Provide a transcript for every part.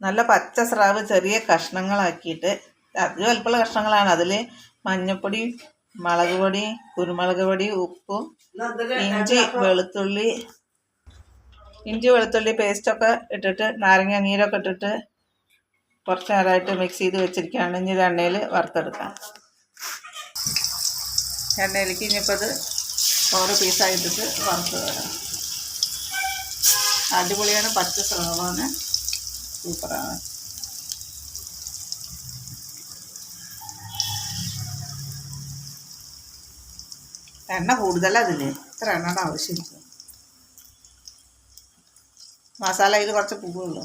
നല്ല പച്ച സ്രാവ് ചെറിയ കഷ്ണങ്ങളാക്കിയിട്ട് അധികം വലുപ്പമുള്ള കഷ്ണങ്ങളാണ്. അതിൽ മഞ്ഞൾപ്പൊടി മുളക് പൊടി കുരുമുളക് പൊടി ഉപ്പും ഇഞ്ചി വെളുത്തുള്ളി ഇഞ്ചി വെളുത്തുള്ളി പേസ്റ്റൊക്കെ ഇട്ടിട്ട് നാരങ്ങ നീരൊക്കെ ഇട്ടിട്ട് കുറച്ച് നേരമായിട്ട് മിക്സ് ചെയ്ത് വെച്ചിരിക്കുകയാണ്. ഇനി ഇത് എണ്ണയിൽ വറുത്തെടുക്കാം. എണ്ണയിലേക്ക് ഇനിയിപ്പോൾ ഇത് ഓരോ പീസായിട്ടിട്ട് വറുത്ത് തരാം അടിപൊളിയാണ് പച്ച സ്രാവാണ്. സൂപ്പറാണ് എണ്ണ കൂടുതലാണ് അതിന് ഇത്ര എണ്ണയുടെ ആവശ്യമില്ല. മസാല അതിൽ കുറച്ച് പോകുള്ളൂ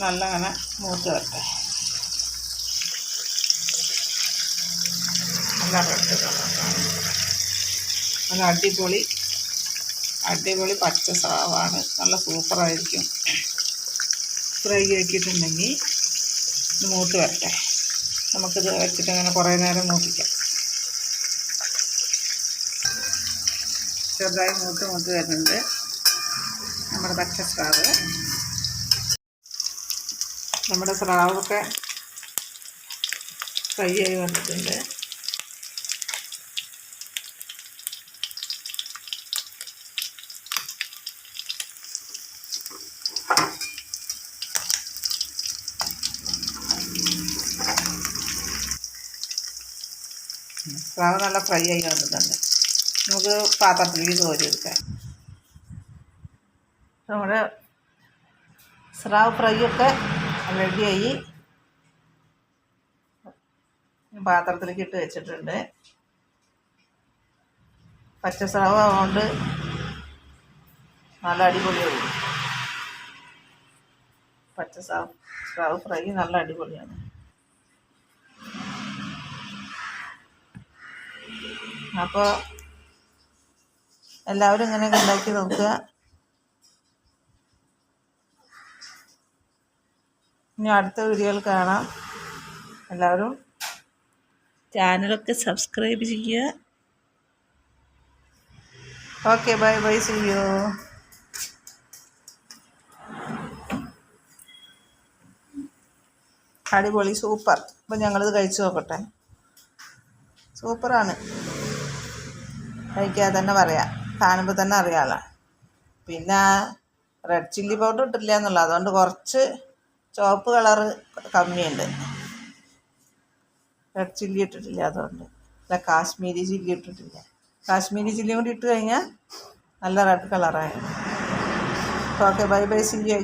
നല്ലങ്ങനെ മൂത്ത് വരട്ടെ. നല്ല കളറാണ് നല്ല അടിപൊളി അടിപൊളി പച്ച സ്രാവാണ് നല്ല സൂപ്പറായിരിക്കും ഫ്രൈ ആക്കിയിട്ടുണ്ടെങ്കിൽ മൂത്ത് വരട്ടെ. നമുക്കിത് വെച്ചിട്ട് അങ്ങനെ കുറേ നേരം മൂപ്പിക്കാം. ചെറുതായി മൂത്ത് മൂത്ത് വരുന്നുണ്ട്. നമ്മുടെ പച്ച സ്രാവ്. നമ്മുടെ സ്രാവൊക്കെ ഫ്രൈ ആയി വന്നിട്ടുണ്ട്. സ്രാവ് നല്ല ഫ്രൈ ആയി വന്നിട്ടുണ്ട്. നമുക്ക് പാത്രത്തിലേക്ക് കോരി എടുക്കാം നമ്മുടെ സ്രാവ് ഫ്രൈ ഒക്കെ റെഡിയായി പാത്രത്തിലേക്ക് ഇട്ട് വെച്ചിട്ടുണ്ട്. പച്ച സ്രാവ് ആയതുകൊണ്ട് നല്ല അടിപൊളിയാണ് പച്ച സ്രാവ് സ്രാവ് ഫ്രൈ നല്ല അടിപൊളിയാണ്. അപ്പോൾ എല്ലാവരും ഇങ്ങനെയൊക്കെ ഉണ്ടാക്കി നോക്കുക. ഇനി അടുത്ത വീഡിയോയിൽ കാണാം. എല്ലാവരും ചാനലൊക്കെ സബ്സ്ക്രൈബ് ചെയ്യുക. ഓക്കെ ബൈ ബൈ ചെയ്യോ അടിപൊളി സൂപ്പർ. അപ്പം ഞങ്ങളിത് കഴിച്ചു നോക്കട്ടെ. സൂപ്പറാണ്. കഴിക്കാതെ തന്നെ പറയാം. കാണുമ്പോൾ തന്നെ അറിയാമല്ലോ പിന്നെ റെഡ് ചില്ലി പൗഡർ ഇട്ടില്ല എന്നുള്ളത്. അതുകൊണ്ട് കുറച്ച് ചുവപ്പ് കളറ് കമ്മിയുണ്ട്. റെഡ് ചില്ലി ഇട്ടിട്ടില്ല അതുകൊണ്ട്. അല്ല കാശ്മീരി ചില്ലി ഇട്ടിട്ടില്ല. കാശ്മീരി ചില്ലി കൂടി ഇട്ട് കഴിഞ്ഞാൽ നല്ല റെഡ് കളറായി okay bye bye see you